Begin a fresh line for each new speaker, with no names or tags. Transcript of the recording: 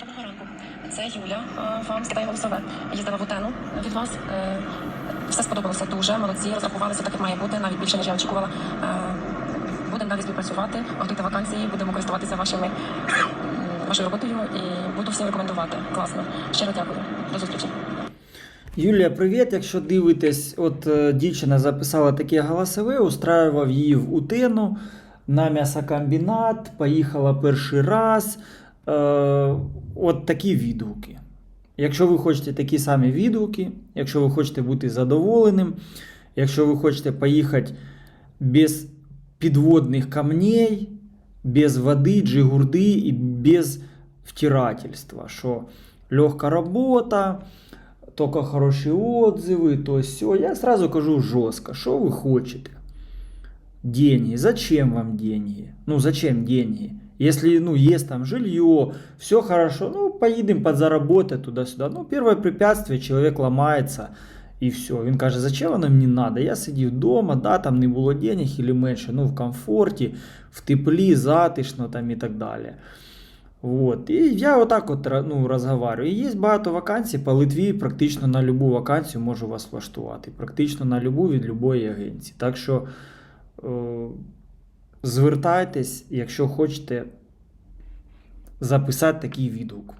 Доброго ранку. Це Юля. е, Вам скидає голосове. Їздила в Утену від вас. Е, Все сподобалося дуже. Молодці, розрахувалися так, як має бути, навіть більше, ніж я очікувала. Е, Будемо далі співпрацювати, готуйте вакансії, будемо користуватися вашими, вашою роботою і буду всім рекомендувати. Класно. Щиро дякую. До зустрічі.
Юлія, привіт. Якщо дивитесь, от дівчина записала таке голосове, устраював її в Утену на м'ясокомбінат, поїхала перший раз. Е, от такі відгуки. Якщо ви хочете такі самі відгуки, якщо ви хочете бути задоволеним, якщо ви хочете поїхати без підводних камней, без води, джигурди і без втирательства, що легка робота, только хороші отзывы, то все. Я сразу кажу жестко, що ви хочете? Деньги. Зачем вам деньги? Ну, зачем деньги? Если, ну, есть там жилье, все хорошо, ну, поедем подзаработать туда-сюда. Ну, первое препятствие, человек ломается, і все. Він каже, зачем воно мені надо? Я сидів вдома, да, там не було денег или менше, ну, в комфорті, в теплі, затишно там і так далі. Вот. І я отак от ну, розговорюю. І є багато вакансій по Литві, практично на любу вакансію можу вас влаштувати. Практично на любу від любої агенції. Так що звертайтесь, якщо хочете записати такий відгук.